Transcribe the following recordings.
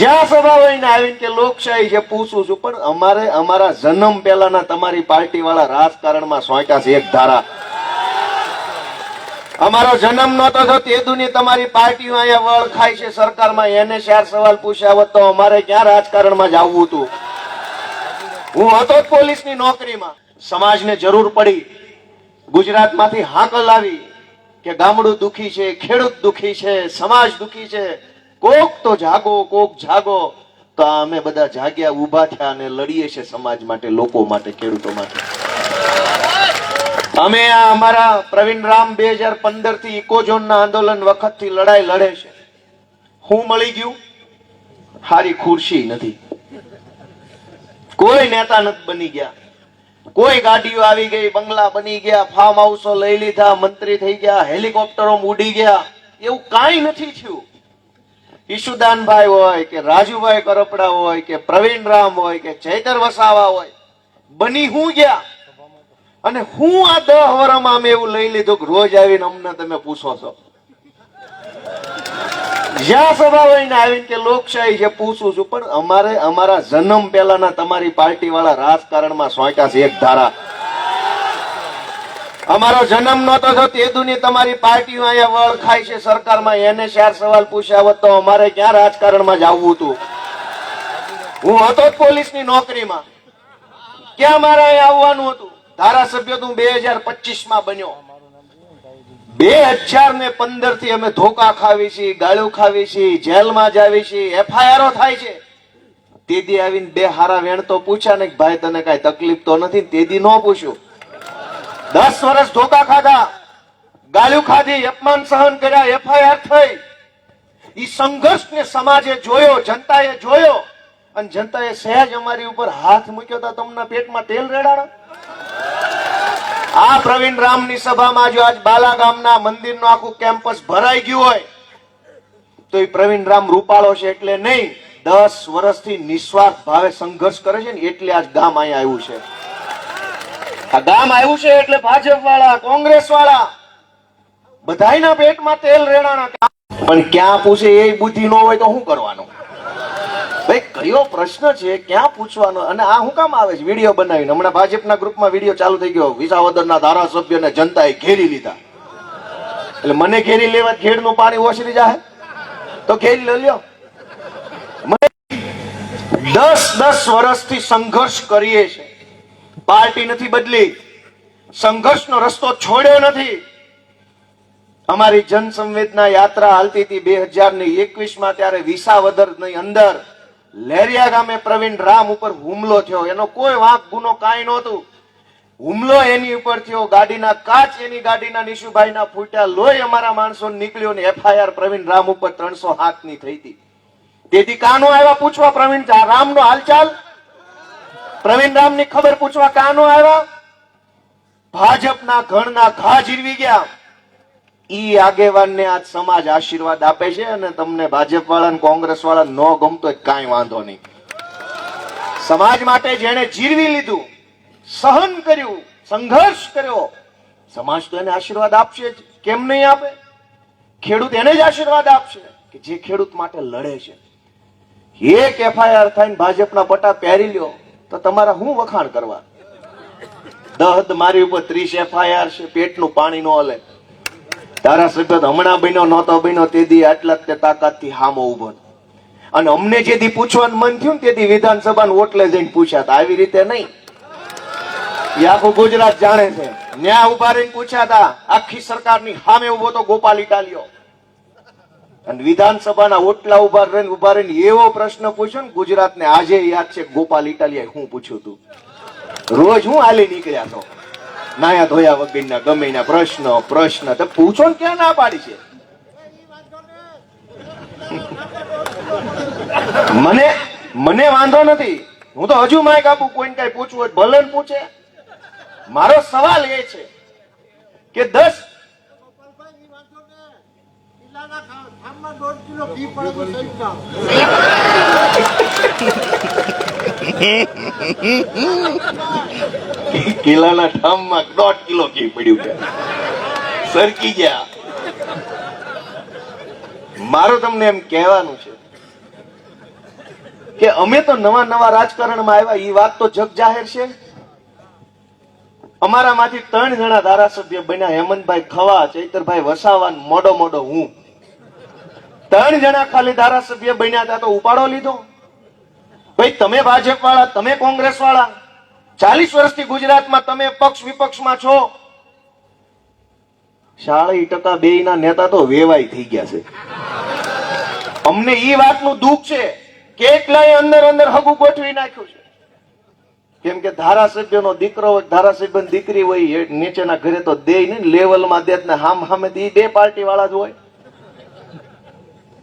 જ્યાં સભા હોય આવીને કે લોકશાહી છે, પૂછું છું. પણ અમારે અમારા જન્મ પહેલાના તમારી પાર્ટી વાળા રાજકારણમાં સોંટા છે એક ધારા. અમારો જન્મ નહોતો થયો, તે દુની તમારી પાર્ટીઓ અહીંયા વળ ખાય છે સરકારમાં. એને ચાર સવાલ પૂછ્યા હોત તો અમારે ક્યાં રાજકારણમાં જ આવવું હતું? હું હતો જ પોલીસની નોકરીમાં. સમાજને જરૂર પડી. ગુજરાતમાંથી હાકલ આવી કે ગામડું દુખી છે, ખેડૂત દુખી છે, સમાજ દુખી છે. કોક તો જાગો, કોક જાગો. તો અમે બધા જાગ્યા, ઊભા થયા અને લડીએ છે સમાજ માટે, લોકો માટે, ખેડૂતો માટે. અમે આ અમારા પ્રવીણ રામ બે હજાર પંદરથી ઇકોઝોનના આંદોલન વખતથી લડાઈ લડે છે. હું મળી ગયું? હારી ખુરશી નથી. કોઈ નેતા નથી બની ગયા. કોઈ ગાડીઓ આવી ગઈ, બંગલા બની ગયા ફાર્મ હાઉસો લઈ લીધા, મંત્રી થઈ ગયા હેલિકોપ્ટરો ઉડી ગયા. એવું કાંઈ નથી થયું. ઈશુદાનભાઈ હોય કે રાજુભાઈ કરપડા હોય કે પ્રવીણ રામ હોય કે ચૈતર વસાવા હોય, બની હું ગયા? અને હું આ દહ વરમાં અમે એવું લઈ લીધું કે રોજ આવીને અમને તમે પૂછો છો. જ્યાં સભા હોય આવીને કે લોકશાહી છે, પૂછું છું. પણ અમારે અમારા જન્મ પહેલાના તમારી પાર્ટી વાળા રાજકારણમાં સોંટ્યા છે એક ધારા. અમારો જન્મ નહોતો થયો, તે દુની તમારી પાર્ટીઓ અહીંયા વળ ખાય છે, સરકારમાં એને ચાર સવાલ પૂછ્યા હોત તો અમારે ક્યાં રાજકારણમાં જવું હતું? હું હતો જ પોલીસની નોકરીમાં. ક્યાં મારે અહીંયા આવવાનું હતું? ધારાસભ્ય તું બે હજાર પચીસમાં બન્યો. બે હજાર ને પંદરથી અમે ધોકા ખાવી છીએ ગાળું ખાવી છીએ જેલમાં જાવી છીએ એફઆઈઆરો થાય છે. તેદી આવીને બે હારા વેણ તો પૂછ્યા ને ભાઈ તને કઈ તકલીફ તો નથી તેદી ન પૂછ્યું. દસ વર્ષ ધોકા ખાધા ગાળું ખાધી, અપમાન સહન કર્યા, એફઆઈઆર થઈ. એ સંઘર્ષ ને સમાજે જોયો, જનતાએ જોયો, અને જનતાએ સહેજ અમારી ઉપર હાથ મૂક્યો તો તમને પેટમાં તેલ રેડાણા આ પ્રવીણ રામની સભામાં જો આજ બાલા ગામના મંદિરનું આખું કેમ્પસ ભરાઈ ગયું હોય, તો એ પ્રવીણ રામ રૂપાળો છે એટલે નહીં, દસ વર્ષથી નિસ્વાર્થ ભાવે સંઘર્ષ કરે છે ને, એટલે આજ ગામ અહીંયા આવ્યું છે. આ ગામ આવ્યું છે એટલે ભાજપ વાળા કોંગ્રેસ વાળા બધા પેટમાં તેલ રેડાણા પણ ક્યાં પૂછે એ બુદ્ધિ ન હોય તો શું કરવાનું? ભાઈ, કયો પ્રશ્ન છે, ક્યાં પૂછવાનો? અને આ શું કામ આવે છે? વીડિયો બનાવીને. હમણાં ભાજપના ગ્રુપમાં વીડિયો ચાલુ થઈ ગયો. વિસાવદરના ધારાસભ્યને જનતાએ ઘેરી લીધા. એટલે મને ઘેરી લેવા ખેડનું પાણી ઓસરી જાય તો ઘેરી લ્યો. દસ દસ વર્ષથી સંઘર્ષ કરીએ છે. પાર્ટી નથી બદલી. સંઘર્ષનો રસ્તો છોડ્યો નથી. અમારી જન સંવેદના યાત્રા હાલતી હતી બે હજાર ને એકવીસમાં ત્યારે વિસાવદરની અંદર લેરિયા ગામે પ્રવીણ રામ ઉપર હુમલો થયો. એનો કોઈ વાંક, ગુનો કાંઈ નહોતું. હુમલો એની ઉપર થયો. ગાડીના કાચ એની ગાડીના નિશુભાઈના ફૂટ્યા. લોહી અમારા માણસો નીકળ્યો ને એફઆઈઆર પ્રવીણ રામ ઉપર ત્રણસો હાથની થઈ હતી. તેથી કાનો આવ્યા પૂછવા પ્રવીણ રામ નો હાલચાલ? પ્રવીણ રામની ખબર પૂછવા કાનો આવ્યા? ભાજપના ઘણના ઘા જીરવી ગયા. ઈ આગેવાનને આજ સમાજ આશીર્વાદ આપે છે અને તમને ભાજપ વાળા કોંગ્રેસ વાળા ન ગમતો કાંઈ વાંધો નહીં. સમાજ માટે જેણે જીરવી લીધું, સહન કર્યું, સંઘર્ષ કર્યો, સમાજ તો એને આશીર્વાદ આપશે જ. કેમ નહીં આપે? ખેડૂત એને જ આશીર્વાદ આપશે કે જે ખેડૂત માટે લડે છે. એક એફઆઈઆર થઈને ભાજપના પટા પહેરી લ્યો. તો તમારા હું વખાણ કરવા? દહદ મારી ઉપર ત્રીસ એફઆઈઆર છે, પેટનું પાણી નો હલે. ધારાસભ્ય હમણાં બન્યો, નહોતો બન્યો તે દી આટલા જ તાકાત તાકાતથી હામો ઊભો અને અમને જે દી પૂછવાનું મન થયું ને તેથી વિધાનસભાના ઓટલે જઈને પૂછ્યા હતા. આવી રીતે નહીં. એ આખું ગુજરાત જાણે છે. ન્યા ઊભા રહીને પૂછ્યા હતા, આખી સરકારની સામે ઊભો તો ગોપાલ ઇટાલિયો. અને વિધાનસભાના ઓટલા ઊભા રહીને ઊભા રહીને એવો પ્રશ્ન પૂછ્યો ને ગુજરાતને આજે યાદ છે ગોપાલ ઇટાલિયા હું પૂછ્યું હતું? રોજ હું આલી નીકળ્યા તો. નાયા ધોયા વગરના ગમે એના પ્રશ્ન પ્રશ્ન. તો પૂછો ને ક્યાં ના પાડી છે? મને મને વાંધો નથી. હું તો હજુ માઇક આપું, કોઈને કઈ પૂછવું હોય ભલે પૂછે. મારો સવાલ એ છે કે દસ ગોપાલભાઈ, ઈ વાંધો ને. કિલ્લાના ઠામમાં દોઢ કિલો ઘી પડ્યું છે સરકી ગયા. મારું તમને એમ કહેવાનું છે કે અમે તો નવા નવા રાજકારણમાં આવ્યા એ વાત તો જગ જાહેર છે. અમારામાંથી ત્રણ જણા ધારાસભ્ય બન્યા, હેમંતભાઈ ખવા, ચૈતરભાઈ વસાવા મોડો મોડો હું. ત્રણ જણા ખાલી ધારાસભ્ય બન્યા હતા તો ઉપાડો લીધો. ભાઈ, તમે ભાજપ વાળા તમે કોંગ્રેસ વાળા ચાલીસ વર્ષથી ગુજરાતમાં તમે પક્ષ વિપક્ષમાં છો. સાડી ટકા બે ના નેતા તો વેવાય થઈ ગયા છે. અમને ઈ વાતનું દુઃખ છે કેટલાય અંદર અંદર હગું ગોઠવી નાખ્યું છે. કેમ કે ધારાસભ્યનો દીકરો હોય ધારાસભ્યની દીકરી હોય નીચેના ઘરે તો દે નહીં લેવલમાં દે ને હામ હામે દે પાર્ટી વાળા જ હોય.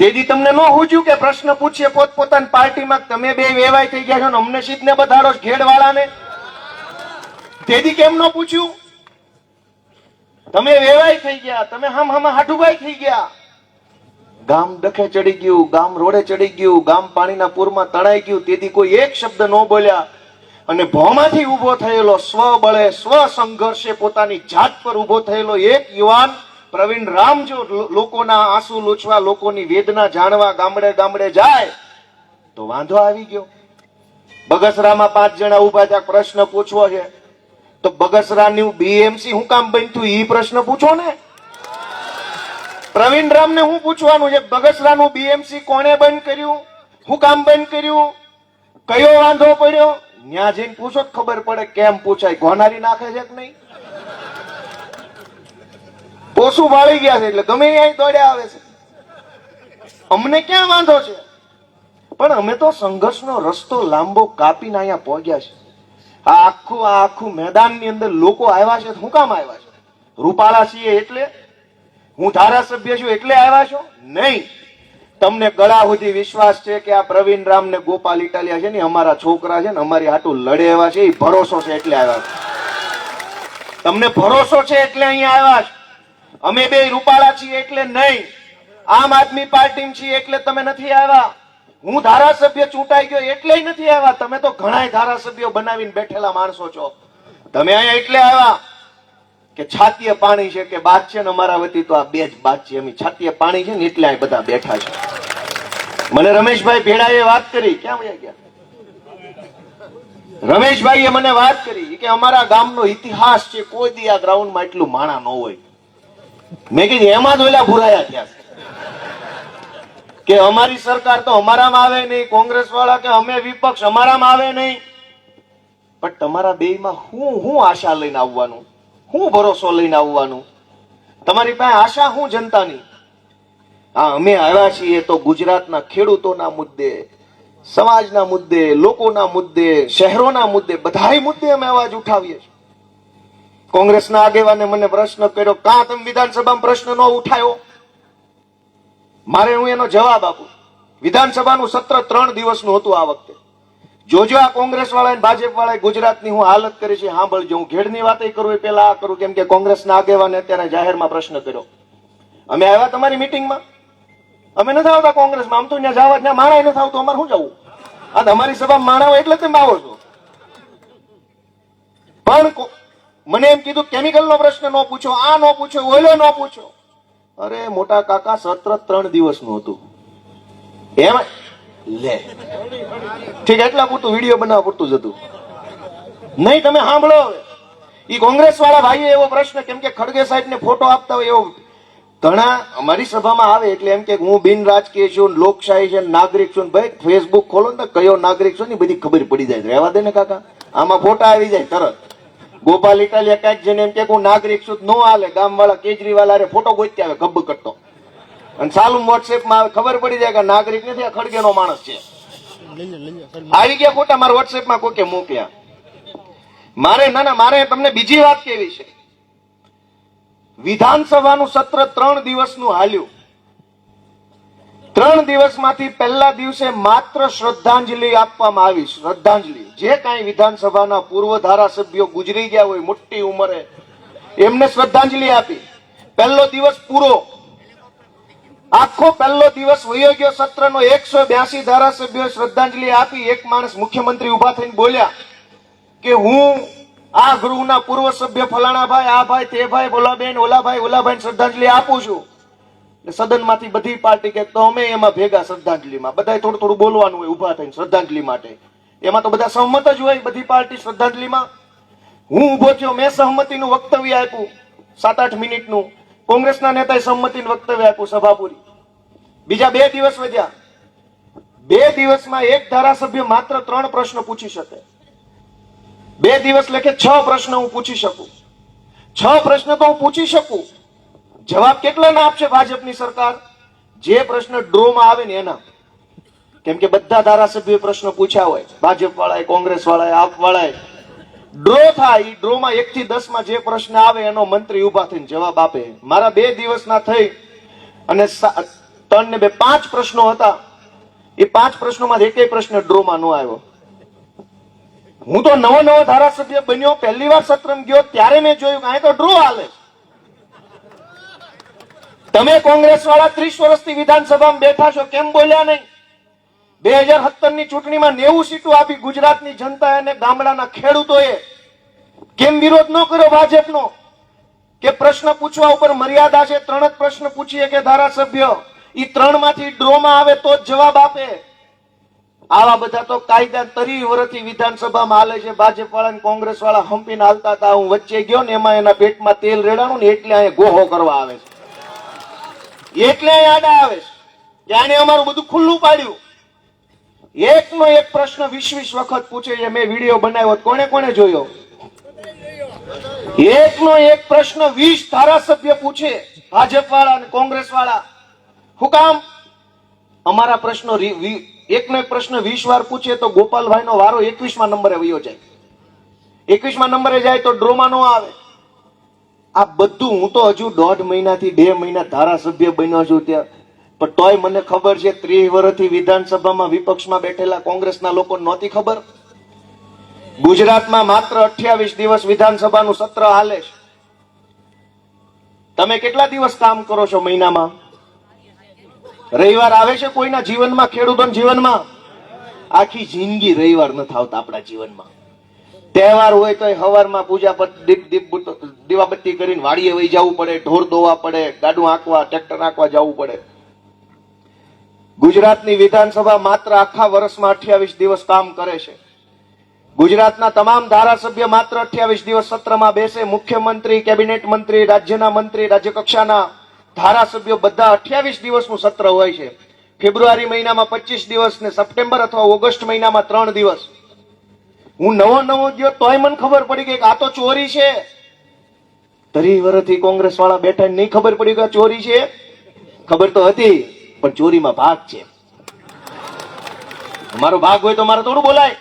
તેથી તમને ન હોજ્યું કે પ્રશ્ન પૂછીએ પોતપોતાની પાર્ટીમાં તમે બે વેવાય થઈ ગયા છો ને અમને સીધને બધાડો છો ઘેડ વાળાને તેથી કેમ ન પૂછ્યું? તમે વેવાય થઈ ગયા, તમે હમ હમ હાઠુભાઈ થઈ ગયા. ગામ ડખે ચડી ગયું, ગામ રોડે ચડી ગયું, ગામ પાણીના પૂરમાં તણાઈ ગયું, તેથી કોઈ એક શબ્દ ન બોલ્યા. અને ભોમાંથી ઊભો થયેલો સ્વબળે સ્વ સંઘર્ષે પોતાની જાત પર ઊભો થયેલો એક યુવાન પ્રવીણ રામ જો લોકોના આંસુ લૂછવા લોકોની વેદના જાણવા ગામડે ગામડે જાય, તો વાંધો આવી ગયો. બગસરામાં પાંચ જણા ઊભા ત્યાં પ્રશ્ન પૂછવો છે. તો બગસરાનું બીએમસી હું કામ બન્યું એ પ્રશ્ન પૂછો ને. પ્રવીણ રામને હું પૂછવાનું છે, બગસરાનું બીએમસી કોણે બંધ કર્યું? હું કામ બંધ કર્યું? કયો વાંધો પડ્યો? ન્યા જઈને પૂછો, ખબર પડે કેમ પૂછાય. ગોનારી નાખે છે કે નહીં? પોસું વાળી ગયા છે એટલે ગમે ત્યાં દોડ્યા આવે છે. અમને ક્યાં વાંધો છે? પણ અમે તો સંઘર્ષનો રસ્તો લાંબો કાપીને અહીંયા પહોંચ્યા છે આ આખું આ આખું મેદાનની અંદર લોકો આવ્યા છે હું કામ આવ્યા છે? રૂપાળા છીએ એટલે? હું ધારાસભ્ય છું એટલે આવ્યા છો? નહીં. તમને ગળા સુધી વિશ્વાસ છે કે આ પ્રવીણ રામ ને ગોપાલ ઇટાલિયા છે ને અમારા છોકરા છે ને, અમારી હાટું લડે એવા છે, એ ભરોસો છે એટલે આવ્યા છે. તમને ભરોસો છે એટલે અહીંયા આવ્યા છે? અમે બે રૂપાળા છીએ એટલે નહીં. આમ આદમી પાર્ટી છીએ એટલે તમે નથી આવ્યા. હું ધારાસભ્ય ચૂંટાઈ ગયો એટલે નથી આવ્યા. તમે તો ઘણાય ધારાસભ્યો બનાવીને બેઠેલા માણસો છો. તમે અહીંયા એટલે આવ્યા કે છાતીએ પાણી છે કે બાદ છે ને અમારા વતી તો આ બે જ બાદ છે. એમ છાતીએ પાણી છે ને એટલે અહીં બધા બેઠા છે. મને રમેશભાઈ ભેડાએ વાત કરી. ક્યાં વયા ગયા? રમેશભાઈએ મને વાત કરી કે અમારા ગામનો ઇતિહાસ છે કોઈ દી આ ગ્રાઉન્ડમાં એટલું માણા ન હોય. મેં કીધું, એમાં જ ઓલા ભૂરાયા થયા કે અમારી સરકાર તો અમારામાં આવે નહીં કોંગ્રેસ વાળા કે અમે વિપક્ષ અમારામાં આવે નહીં. પણ તમારા બેયમાં હું હું આશા લઈને આવવાનું? હું ભરોસો લઈને આવવાનું? તમારી પાસે આશા હું જનતાની? હા અમે આવ્યા છીએ તો ગુજરાતના ખેડૂતોના મુદ્દે, સમાજના મુદ્દે, લોકોના મુદ્દે, શહેરોના મુદ્દે, બધાય મુદ્દે અમે અવાજ ઉઠાવીએ છીએ. કોંગ્રેસના આગેવાને મને પ્રશ્ન કર્યો, કાં તમે વિધાનસભામાં પ્રશ્ન ન ઉઠાયો? મારે હું એનો જવાબ આપું. વિધાનસભાનું સત્ર ત્રણ દિવસનું હતું આ વખતે. જોજો આ કોંગ્રેસ વાળા ભાજપ વાળા ગુજરાતની હું હાલત કરી છે સાંભળજો. હું ઘેડની વાત કરું એ પેલા આ કરું, કેમ કે કોંગ્રેસના આગેવાને અત્યારે જાહેરમાં પ્રશ્ન કર્યો. અમે આવ્યા તમારી મિટિંગમાં? અમે નથી આવતા કોંગ્રેસમાં. આમ તો ત્યાં જવા ત્યાં માણા નથી આવતો, અમારે શું જવું? આ તમારી સભામાં માણાવો એટલે તમે આવો છો. પણ મને એમ કીધું કેમિકલ નો પ્રશ્ન ન પૂછો, આ ન પૂછો ઓઈલો ન પૂછો. અરે, મોટા કાકા, સત્ર ત્રણ દિવસનું હતું. એમ લે. ઠીક, એટલા પૂરતું વીડિયો બનાવવા પૂરતું જ હતું. નહીં, તમે સાંભળો ઈ કોંગ્રેસ વાળા ભાઈએ એવો પ્રશ્ન, કેમ કે ખડગે સાહેબ ને ફોટો આપતા હોય એવો ઘણા અમારી સભામાં આવે, એટલે એમ કે હું બિન રાજકીય છું, લોકશાહી છે, નાગરિક છું. ભાઈ ફેસબુક ખોલો ને કયો નાગરિક છું ને બધી ખબર પડી જાય. રહેવા દે ને કાકા. આમાં ફોટા આવી જાય, તરત. ગોપાલ ઇટાલિયા કાંઈક જેને એમ કે હું નાગરિક છું નો હાલે. ગામ વાળા કેજરીવાલ હારે ફોટો ગોતી આવે ગબ્બ કરતો. અને સાલું વોટ્સએપમાં ખબર પડી જાય કે નાગરિક નથી, આ ખડગેનો માણસ છે. આવી ગયા ફોટા મારા વોટ્સએપમાં કોકે મોકલ્યા મારે, ના ના, મારે તમને બીજી વાત કેવી છે? વિધાનસભાનું સત્ર ત્રણ દિવસનું હાલ્યું. ત્રણ દિવસમાંથી પહેલા દિવસે માત્ર શ્રદ્ધાંજલિ આપવામાં આવી. શ્રદ્ધાંજલિ. જે કાંઈ વિધાનસભાના પૂર્વ ધારાસભ્યો ગુજરી ગયા હોય, મોટી ઉંમરે, એમને શ્રદ્ધાંજલિ આપી. પહેલો દિવસ પૂરો. આખો પહેલો દિવસ વયો ગયો સત્રનો એકસો બ્યાસી ધારાસભ્યો શ્રદ્ધાંજલિ આપી. એક માણસ મુખ્યમંત્રી ઊભા થઈને બોલ્યા કે હું આ ગૃહના પૂર્વ સભ્ય ફલાણા ભાઈ આ ભાઈ, તે ભાઈ બોલા બેન ઓલા ભાઈ ઓલા ભાઈ શ્રદ્ધાંજલિ આપું છું. સદનમાંથી બધી પાર્ટી કે તો અમે એમાં ભેગા શ્રદ્ધાંજલિમાં. બધાએ થોડું થોડું બોલવાનું હોય, ઊભા થઈને શ્રદ્ધાંજલિ માટે. એમાં તો બધા સહમત જ હોય બધી પાર્ટી શ્રદ્ધાંજલિમાં. હું ઊભો થયો, મેં સહમતિનું વક્તવ્ય આપ્યું સાત આઠ મિનિટનું. કોંગ્રેસના નેતાએ સંમતિનું વક્તવ્ય આપ્યું, સભાપુરી. બીજા બે દિવસ વધ્યા. બે દિવસમાં એક ધારાસભ્ય માત્ર ત્રણ પ્રશ્ન પૂછી શકે. બે દિવસ લેખે છ પ્રશ્ન હું પૂછી શકું. છ પ્રશ્ન તો હું પૂછી શકું. જવાબ કેટલા ના આપશે ભાજપની સરકાર? જે પ્રશ્ન ડ્રોમાં આવે ને એના. કેમ કે બધા ધારાસભ્યોએ પ્રશ્ન પૂછ્યા હોય. ભાજપ વાળાએ કોંગ્રેસ વાળાએ આપ વાળાએ ડ્રો થાય, ઈ ડ્રોમાં એક થી દસમાં જે પ્રશ્ન આવે એનો મંત્રી ઊભા થઈને જવાબ આપે. મારા બે દિવસના થઈ અને ત્રણ ને બે પાંચ પ્રશ્નો હતા. એ પાંચ પ્રશ્નોમાં એકેય પ્રશ્ન ડ્રોમાં ન આવ્યો. હું તો નવો નવો ધારાસભ્ય બન્યો. પહેલી વાર સત્રમ ગયો, ત્યારે મેં જોયું કે અહીં તો ડ્રો હાલે છે. તમે કોંગ્રેસ વાળા ત્રીસ વર્ષથી વિધાનસભામાં બેઠા છો, કેમ બોલ્યા નહીં? બે હજાર સત્તરની ચૂંટણીમાં નેવું સીટો આપી ગુજરાતની જનતા અને ગામડાના ખેડૂતોએ. કેમ વિરોધ ન કર્યો ભાજપનો? કે પ્રશ્ન પૂછવા ઉપર મર્યાદા છે? ત્રણ જ પ્રશ્ન પૂછીએ કે ધારાસભ્ય એ ત્રણમાંથી ડ્રોમાં આવે તો જ જવાબ આપે. આવા બધા તો કાયદા તરી વર્ષથી વિધાનસભામાં હાલે છે. ભાજપ વાળા ને કોંગ્રેસ વાળા હંપીને હાલતા હતા. હું વચ્ચે ગયો ને એમાં એના પેટમાં તેલ રેડાણું ને એટલે અહીંયા ગોહો કરવા આવે છે. એટલે યાદ આવે છે. કે અમારું બધું ખુલ્લું પાડ્યું. એકનો એક પ્રશ્ન વીસ વીસ વખત પૂછે છે. મેં વીડિયો બનાવ્યો કોને કોણે જોયો? એકનો એક પ્રશ્ન વીસ ધારાસભ્ય પૂછે. ભાજપ વાળા અને કોંગ્રેસ વાળા હું કામ? અમારા પ્રશ્નો એકનો એક પ્રશ્ન વીસ વાર પૂછે તો ગોપાલભાઈ નો વારો એકવીસમાં નંબરે વયો જાય. એકવીસમાં નંબરે જાય તો ડ્રોમાં નો આવે. આ બધું હું તો હજુ દોઢ મહિનાથી, બે મહિના ધારાસભ્ય બન્યો છું ત્યાં. પણ તોય મને ખબર છે, ત્રીસ વર્ષથી વિધાનસભામાં વિપક્ષમાં બેઠેલા કોંગ્રેસના લોકો નહોતી ખબર? ગુજરાતમાં માત્ર અઠ્યાવીસ દિવસ વિધાનસભાનું સત્ર હાલે છે. તમે કેટલા દિવસ કામ કરો છો મહિનામાં? રવિવાર આવે છે કોઈના જીવનમાં, ખેડૂતોના જીવનમાં? આખી જિંદગી રવિવાર નથી આવતા આપણા જીવનમાં. તહેવાર હોય તો હવારમાં પૂજા પર દીપ દીપ દીવાબત્તી કરીને વાડીએ વહી જવું પડે, ઢોર દોવા પડે, ગાડું આંકવા, ટ્રેક્ટર આંકવા જવું પડે. ગુજરાતની વિધાનસભા માત્ર આખા વર્ષમાં અઠ્યાવીસ દિવસ કામ કરે છે. ગુજરાતના તમામ ધારાસભ્ય માત્ર અઠ્યાવીસ દિવસ સત્રમાં બેસે. મુખ્યમંત્રી, કેબિનેટ મંત્રી, રાજ્યના મંત્રી રાજ્ય કક્ષાના ધારાસભ્યો બધા અઠ્યાવીસ દિવસનું સત્ર હોય છે. ફેબ્રુઆરી મહિનામાં પચીસ દિવસ ને સપ્ટેમ્બર અથવા ઓગસ્ટ મહિનામાં ત્રણ દિવસ. હું નવો નવો ગયો તોય મને ખબર પડી કે આ તો ચોરી છે. તરી વર્ષથી કોંગ્રેસ વાળા બેઠા નહીં ખબર પડી કે ચોરી છે? ખબર તો હતી, પણ ચોરીમાં ભાગ છે. મારો ભાગ હોય તો મારે થોડું બોલાય.